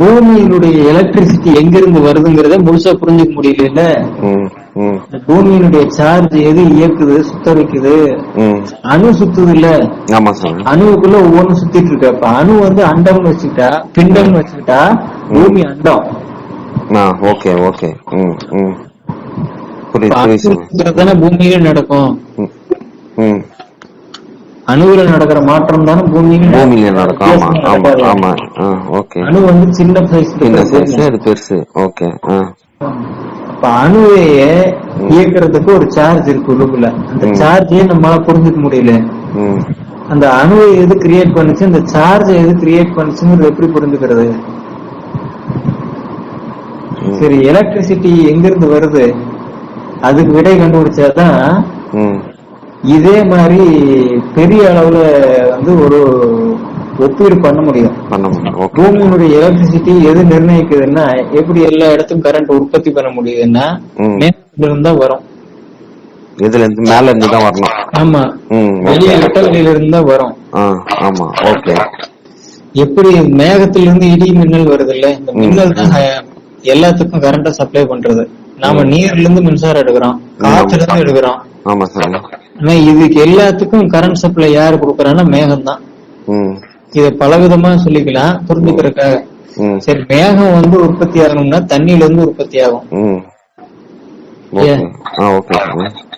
பூமியினுடைய எலக்ட்ரிசிட்டி எங்க இருந்து வருதுங்கிறத முழுசா புரிஞ்சுக்க முடியல ம் ம். பூமியினுடைய சார்ஜ் எது இயக்குது சுத்த வைக்குது ம். அணு சுத்துது இல்ல? அணுவுக்குள்ள ஒவ்வொன்றும் சுத்திட்டு இருக்கு. அப்ப அணு வந்து அண்டம்னு வச்சுக்கிட்டா பிண்டம்னு வச்சுக்கிட்டா பூமி அண்டம். Okay okay. பூமியில நடக்கும். ம் ம். அணுவுல நடக்கிற மாற்றம் தானே பூமியில பூமியில நடக்கும். ஆமா ஆமா ஓகே அணு வந்து சின்ன சைஸ் சின்ன சைஸ் அது பெருசு. ஓகே அப்ப அணுவையே இயக்குறதுக்கு ஒரு சார்ஜ் இருக்கு உள்ளுக்குள்ள. அந்த. சார்ஜே நம்மளால புரிஞ்சுக்க முடியல. அந்த அணுவை எது கிரியேட் பண்ணுச்சு அந்த சார்ஜ் எது கிரியேட் பண்ணுச்சுங்கிறது எப்படி புரிஞ்சுக்கிறது. சரி எலக்ட்ரிசிட்டி எங்க இருந்து வருது? அதுக்கு விடை கண்டுபிடிச்சாதான் இதே மாதிரி பெரிய அளவுல வந்து ஒரு ஒப்பீடு பண்ண முடியும். பண்ண முடியும். பூமியினுடைய எலக்ட்ரிசிட்டி எது நிர்ணயிக்குதுன்னா எப்படி எல்லா இடத்துக்கும் கரண்ட் உற்பத்தி பண்ண முடியுதுன்னா ம். மேகத்துல இருந்து தான் வரும். இதுல இருந்து மேல இருந்து தான் வரணும். ஆமா. வெளியே ஓகே வெட்ட வெளியில இருந்து தான் வரும். ஆமா ஓகே எப்படி மேகத்துல இருந்து இடி மின்னல் வருது இல்ல இந்த. மின்னல் தான் எல்லாத்துக்கும் கரண்ட சப்ளை பண்றது. நாம நீர்ல இருந்து மின்சாரம் எடுக்கிறோம். காத்துல இருந்து எடுக்கிறோம். ஆமா சாமி ஆனா இதுக்கு எல்லாத்துக்கும் கரண்ட் சப்ளை யாரு கொடுக்கறான்னா மேகம் தான். இத பலவிதமா சொல்லிக்கலாம் புரிஞ்சுக்கிறதுக்காக. சரி மேகம் வந்து உற்பத்தி ஆகணும்னா தண்ணியில இருந்து உற்பத்தி ஆகும்.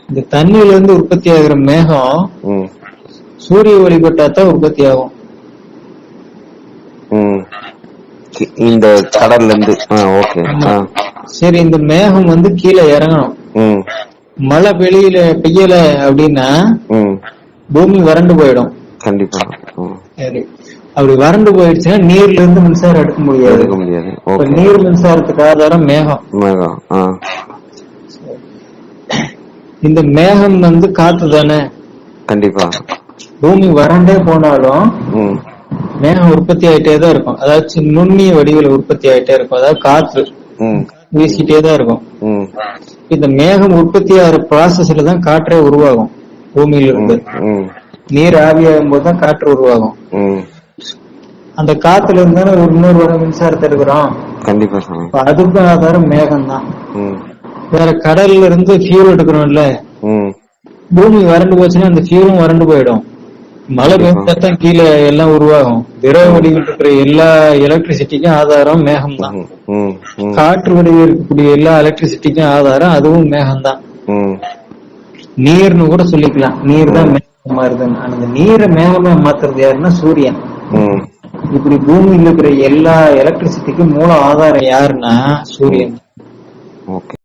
இந்த தண்ணியில இருந்து உற்பத்தி ஆகுற மேகம் சூரிய ஒளிபட்டா தான் உற்பத்தி ஆகும். இந்த கடல்ல இருந்து சரி இந்த மேகம் வந்து கீழே இறங்கணும். மழை வெளியில பெய்யல அப்படின்னா பூமி வறண்டு போயிடும். கண்டிப்பா. அப்படி வறண்டு போயிடுச்சுன்னா நீர்ல இருந்து மின்சாரம் எடுக்க முடியாது. எடுக்க முடியாது. நீர் மின்சாரத்துக்கு ஆதாரம் மேகம். மேகம். இந்த மேகம் வந்து காத்து தானே? கண்டிப்பா. பூமி வறண்டே போனாலும் மேகம் உற்பத்தி ஆயிட்டே தான் இருக்கும். அதாவது நுண்ணிய வடிவில உற்பத்தி ஆயிட்டே இருக்கும். அதாவது காற்று. ம் வீசிட்டே தான் இருக்கும் இந்த மேகம் உற்பத்தி ஆகிற ப்ராசஸ்ல தான் காற்றே உருவாகும். பூமியில இருந்து நீர் ஆவியாகும் போது தான் காற்று உருவாகும். அந்த காத்துல இருந்து தானே ஒரு இன்னொரு வர மின்சாரத்தை எடுக்கிறோம்? கண்டிப்பா அதுக்கும் ஆதாரம் மேகம் தான் வேற கடல்ல இருந்து ஃபியூல் எடுக்கிறோம்ல பூமி வறண்டு போச்சுன்னா அந்த ஃபியூலும் வறண்டு போயிடும். மழை பெய்ஞ்சா கீழே எல்லாம் உருவாகும். திரவ வடிவில் இருக்கிற எல்லா எலக்ட்ரிசிட்டிக்கும் ஆதாரம் மேகம் தான் காற்று வடிவில் இருக்கக்கூடிய எல்லா எலக்ட்ரிசிட்டிக்கும் ஆதாரம் அதுவும் மேகம் தான் நீர்னு கூட சொல்லிக்கலாம். நீர் தான் மேகம் ஆனா அந்த நீரை மேகமா மாத்துறது யாருன்னா சூரியன். இப்படி பூமியில் இருக்கிற எல்லா எலக்ட்ரிசிட்டிக்கும் மூல ஆதாரம் யாருன்னா சூரியன். ஓகே.